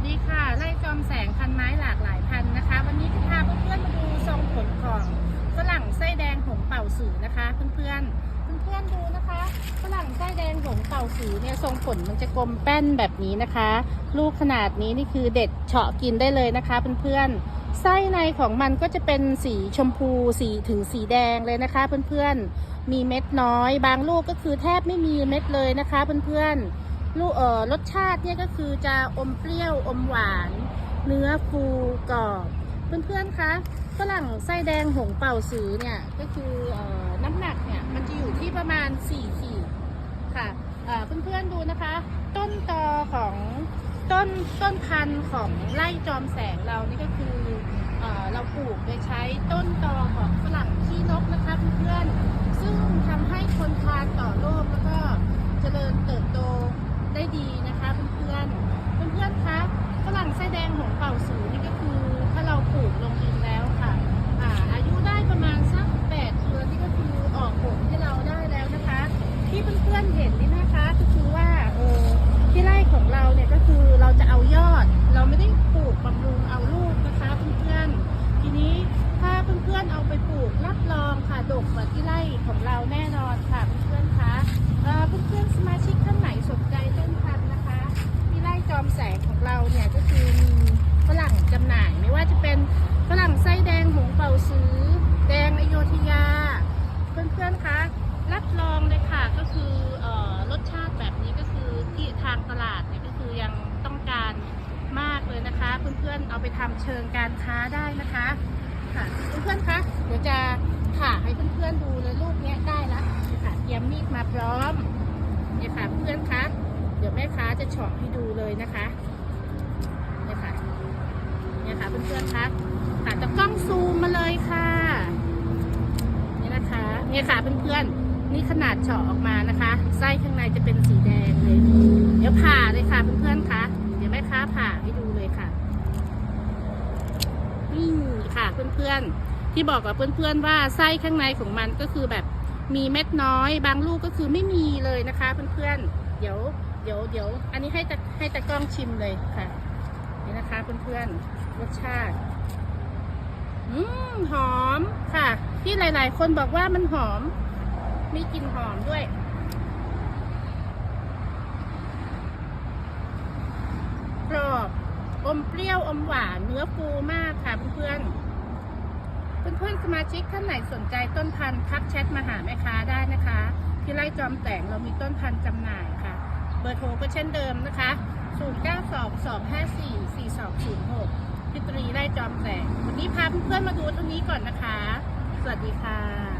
สดีค่ะ ไล่จอมแสงพันไม้หลากหลายพันนะคะ วันนี้จะพาเพื่อนๆมาดูทรงผลของฝรั่งไส้แดงหงเป่าสือนะคะ เพื่อนๆเพื่อนๆดูนะคะฝรั่งไส้แดงหงเป่าสือเนี่ยทรงผลมันจะกลมแป้นแบบนี้นะคะ ลูกขนาดนี้นี่คือเด็ดเฉาะกินได้เลยนะคะเพื่อนๆไส้ในของมันก็จะเป็นสีชมพูสีถึงสีแดงเลยนะคะเพื่อนๆมีเม็ดน้อย บางลูกก็คือแทบไม่มีเม็ดเลยนะคะเพื่อนๆ ลูกเอ่อรสชาติเนี่ยก็คือจะอมเปรี้ยวอมหวาน เนื้อฟูกรอบเพื่อนๆคะฝรั่งไส้แดงหงเป่าสือเนี่ยก็คือเอ่อน้ำหนักเนี่ยมันจะอยู่ที่ประมาณ 4 ขีดค่ะเอ่อเพื่อนๆดูนะคะ ต้นตอของต้นต้นพันธุ์ของไร่จอมแสงเรานี่ก็คือเอ่อเราปลูกโดยใช้ต้นตอของฝรั่งขี้นกนะคะเพื่อนๆซึ่งทำให้คนทานต่อโรคแล้วก็เจริญเติบโต ได้ดีนะคะเพื่อนๆ เพื่อนๆ คะฝรั่งไส้แดงหงเป่าสือนี่ก็คือถ้าเราปลูกลงดินแล้วค่ะอ่าอายุได้ประมาณสักแปดเดือนนี่ก็คือออกผลให้เราได้แล้วนะคะ ที่ เพื่อนๆเห็นนี่นะคะ ก็คือว่าเออที่ไร่ของเราเนี่ยก็คือเราจะเอายอด เราไม่ได้ปลูกบำรุงเอาลูกนะคะเพื่อนๆ ทีนี้ถ้าเพื่อนๆ เอาไปปลูกรับรองค่ะดกกว่าที่ไร่ของเราแน่นอนค่ะเพื่อนๆ คะ เอ่อเพื่อนๆสมาชิกท่านไหนสนใจต้นพันธุ์นะคะ ที่ไร่จอมแสงของเราเนี่ยก็คือมีฝรั่งจำหน่าย ไม่ว่าจะเป็นฝรั่งไส้แดงหงเป่าซื้อ แดงอโยธยา เพื่อนๆคะรับรองเลยค่ะก็คือเอ่อรสชาติแบบนี้ก็คือที่ทางตลาดเนี่ยก็คือยังต้องการมาก เลยนะคะเพื่อนๆเอาไปทำเชิงการค้าได้นะคะค่ะเพื่อนๆคะเดี๋ยวจะผ่าให้เพื่อนๆดูเลยลูกเนี้ยได้ละนี่ค่ะเตรียมมีดมาพร้อมเนี่ยค่ะเพื่อนๆคะเดี๋ยวแม่ค้าจะเฉาะให้ดูเลยนะคะเนี่ยค่ะเนี่ยค่ะเพื่อนๆคะค่ะจะกล้องซูมมาเลยค่ะนี่นะคะเนี่ยค่ะเพื่อนๆนี่ขนาดเฉาะออกมานะคะไส้ข้างในจะเป็นสีแดงเลย เดี๋ยวผ่าเลยค่ะเพื่อนๆคะเดี๋ยวแม่ค้าผ่าให้ดูเลยค่ะนี่ค่ะ เพื่อนๆ ที่บอกกับเพื่อนๆว่าไส้ข้างในของมันก็คือแบบมีเม็ดน้อย บางลูกก็คือไม่มีเลยนะคะเพื่อนๆ เดี๋ยวเดี๋ยวเดี๋ยวอันนี้ให้ตะให้ตะกล้องชิมเลยค่ะ นี่นะคะเพื่อนๆรสชาติอืมหอมค่ะ ที่หลาย ๆ คนบอกว่ามันหอม มีกลิ่นหอมด้วยกรอบอมเปรี้ยวอมหวานเนื้อฟูมากค่ะเพื่อนๆ เพื่อนๆสมาชิกท่านไหนสนใจต้นพันธุ์ทักแชทมาหาแม่ค้าได้นะคะ ที่ไร่จอมแต่งเรามีต้นพันธุ์จำหน่ายค่ะ เบอร์โทรก็เช่นเดิมนะคะ 0922544206พิตรีไร่จอมแสงวันนี้พาเพื่อนๆมาดูเท่านี้ก่อนนะคะ สวัสดีค่ะ